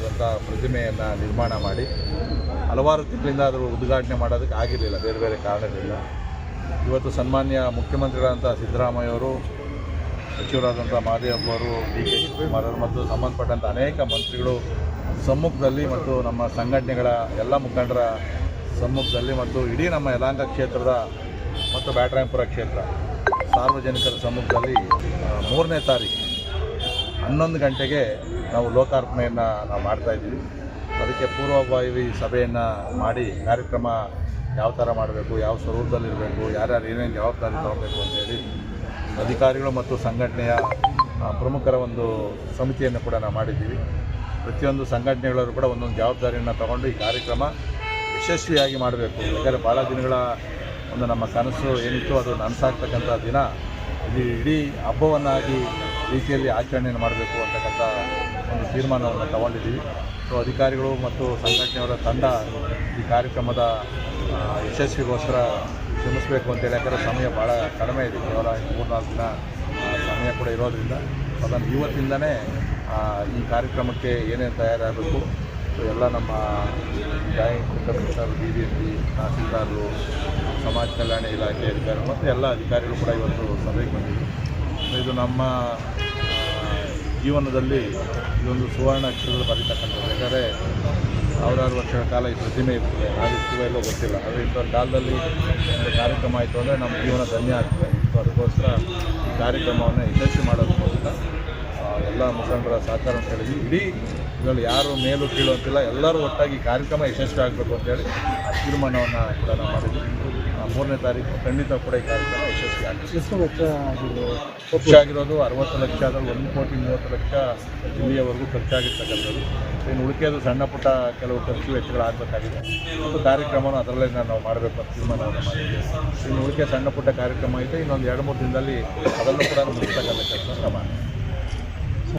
ಸುಂದರವಾದಂಥ ಪ್ರತಿಮೆಯನ್ನು ನಿರ್ಮಾಣ ಮಾಡಿ ಹಲವಾರು ತಿಂಗಳಿಂದ ಅದರ ಉದ್ಘಾಟನೆ ಮಾಡೋದಕ್ಕೆ ಆಗಿರಲಿಲ್ಲ, ಬೇರೆ ಬೇರೆ ಕಾರಣಗಳಿಂದ ಇವತ್ತು ಸನ್ಮಾನ್ಯ ಮುಖ್ಯಮಂತ್ರಿಗಳಾದಂಥ ಸಿದ್ದರಾಮಯ್ಯವರು ಸಚಿವರಾದಂಥ ಮಹದೇವ್ ಅವರು, ಡಿ ಕೆ ಶಿವಕುಮಾರ್ ಅವರು ಮತ್ತು ಸಂಬಂಧಪಟ್ಟಂಥ ಅನೇಕ ಮಂತ್ರಿಗಳು ಸಮ್ಮುಖದಲ್ಲಿ ಮತ್ತು ನಮ್ಮ ಸಂಘಟನೆಗಳ ಎಲ್ಲ ಮುಖಂಡರ ಸಮ್ಮುಖದಲ್ಲಿ ಮತ್ತು ಇಡೀ ನಮ್ಮ ಯಲಾಂಗ ಕ್ಷೇತ್ರದ ಮತ್ತು ಬ್ಯಾಟರಾಯಪುರ ಕ್ಷೇತ್ರ ಸಾರ್ವಜನಿಕರ ಸಮ್ಮುಖದಲ್ಲಿ ಮೂರನೇ ತಾರೀಕು ಹನ್ನೊಂದು ಗಂಟೆಗೆ ನಾವು ಲೋಕಾರ್ಪಣೆಯನ್ನು ನಾವು ಮಾಡ್ತಾ ಇದ್ದೀವಿ. ಅದಕ್ಕೆ ಪೂರ್ವಭಾವಿ ಸಭೆಯನ್ನು ಮಾಡಿ ಕಾರ್ಯಕ್ರಮ ಯಾವ ಥರ ಮಾಡಬೇಕು, ಯಾವ ಸ್ವರೂಪದಲ್ಲಿರಬೇಕು, ಯಾರ್ಯಾರು ಏನೇನು ಜವಾಬ್ದಾರಿ ತಗೋಬೇಕು ಅಂತೇಳಿ ಅಧಿಕಾರಿಗಳು ಮತ್ತು ಸಂಘಟನೆಯ ಪ್ರಮುಖರ ಒಂದು ಸಮಿತಿಯನ್ನು ಕೂಡ ನಾವು ಮಾಡಿದ್ದೀವಿ. ಪ್ರತಿಯೊಂದು ಸಂಘಟನೆಗಳವರು ಕೂಡ ಒಂದೊಂದು ಜವಾಬ್ದಾರಿಯನ್ನು ತಗೊಂಡು ಈ ಕಾರ್ಯಕ್ರಮ ಯಶಸ್ವಿಯಾಗಿ ಮಾಡಬೇಕು. ಯಾಕಂದರೆ ಭಾಳ ದಿನಗಳ ಒಂದು ನಮ್ಮ ಕನಸು ಏನಿತ್ತು ಅದು ನನಸಾಗ್ತಕ್ಕಂಥ ದಿನ. ಇಲ್ಲಿ ಇಡೀ ಹಬ್ಬವನ್ನಾಗಿ ರೀತಿಯಲ್ಲಿ ಆಚರಣೆಯನ್ನು ಮಾಡಬೇಕು ಅಂತಕ್ಕಂಥ ಒಂದು ತೀರ್ಮಾನವನ್ನು ತಗೊಂಡಿದ್ದೀವಿ. ಸೊ ಅಧಿಕಾರಿಗಳು ಮತ್ತು ಸಂಘಟನೆಯವರ ತಂಡ ಈ ಕಾರ್ಯಕ್ರಮದ ಯಶಸ್ವಿಗೋಸ್ಕರ ಶ್ರಮಿಸಬೇಕು ಅಂತೇಳಿ ಯಾಕಂದರೆ ಸಮಯ ಭಾಳ ಕಡಿಮೆ ಇದೆ. ಕೇವಲ ಮೂರ್ನಾಲ್ಕು ದಿನ ಸಮಯ ಕೂಡ ಇರೋದರಿಂದ. ಅದನ್ನು ಇವತ್ತಿಂದನೇ ಈ ಕಾರ್ಯಕ್ರಮಕ್ಕೆ ಏನೇನು ತಯಾರಾಗಬೇಕು. ಸೊ ಎಲ್ಲ ನಮ್ಮ joint commissioner B B M P ತಹಸೀಲ್ದಾರರು, ಸಮಾಜ ಕಲ್ಯಾಣ ಇಲಾಖೆ ಅಧಿಕಾರಿಗಳು ಮತ್ತು ಎಲ್ಲ ಅಧಿಕಾರಿಗಳು ಕೂಡ ಇವತ್ತು ಸಭೆಗೆ ಬಂದಿದ್ದರು. ಇದು ನಮ್ಮ ಜೀವನದಲ್ಲಿ ಇದೊಂದು ಸುವರ್ಣ ಅಕ್ಷರಗಳು ಬರೀತಕ್ಕಂಥದ್ದು. ಯಾಕಂದರೆ ಸಾವಿರಾರು ವರ್ಷಗಳ ಕಾಲ ಈ ಪ್ರತಿಮೆ ಇರ್ತದೆ. ನಾವಿರ್ತೀವೋ ಎಲ್ಲೋ ಗೊತ್ತಿಲ್ಲ. ಆದರೆ ಇಂಥ ಕಾಲದಲ್ಲಿ ಒಂದು ಕಾರ್ಯಕ್ರಮ ಆಯಿತು ಅಂದರೆ ನಮ್ಮ ಜೀವನ ಧನ್ಯ ಆಗ್ತದೆ. ಸೊ ಅದಕ್ಕೋಸ್ಕರ ಈ ಕಾರ್ಯಕ್ರಮವನ್ನು ಯಶಸ್ವಿ ಮಾಡೋದಕ್ಕೋಸ್ಕರ ಎಲ್ಲ ಮುಖಂಡರ ಸಹಕಾರ ಅಂತ ಹೇಳಿದ್ವಿ. ಇಡೀ ಇದರಲ್ಲಿ ಯಾರು ಮೇಲು ಕೀಳು ಅಂತಿಲ್ಲ. ಎಲ್ಲರೂ ಒಟ್ಟಾಗಿ ಕಾರ್ಯಕ್ರಮ ಯಶಸ್ವಿ ಆಗಬೇಕು ಅಂತೇಳಿ ಆ ತೀರ್ಮಾನವನ್ನು ಕೂಡ ನಾವು ಮಾಡಿದ್ವಿ. ಮೂರನೇ ತಾರೀಕು ಖಂಡಿತ ಕೂಡ ಈ ಕಾರ್ಯಕ್ರಮ ಎಷ್ಟು ವೆಚ್ಚ ಖರ್ಚು ಖರ್ಚಾಗಿರೋದು ಅರವತ್ತು ಲಕ್ಷ ಅದರಲ್ಲಿ ಒಂದು ಕೋಟಿ ಮೂವತ್ತು ಲಕ್ಷ ಇಲ್ಲಿಯವರೆಗೂ ಖರ್ಚಾಗಿರ್ತಕ್ಕಂಥದ್ದು. ಇನ್ನು ಉಳಿಕೆದು ಸಣ್ಣ ಪುಟ್ಟ ಕೆಲವು ಖರ್ಚು ವೆಚ್ಚಗಳಾಗಬೇಕಾಗಿದೆ ಮತ್ತು ಕಾರ್ಯಕ್ರಮವನ್ನು ಅದರಲ್ಲೇ ನಾವು ಮಾಡಬೇಕು ಅಂತ ತೀರ್ಮಾನವನ್ನು ಮಾಡಿದ್ದೀವಿ ಇನ್ನು ಉಳಿಕೆ ಸಣ್ಣ ಪುಟ್ಟ ಕಾರ್ಯಕ್ರಮ ಇದೆ. ಇನ್ನೊಂದು ಎರಡು ಮೂರು ದಿನದಲ್ಲಿ ಅದನ್ನು ಕೂಡ ಮುಗಿಸ್ತಕ್ಕಂಥ ಕೆಲಸ ಮಾಡಿ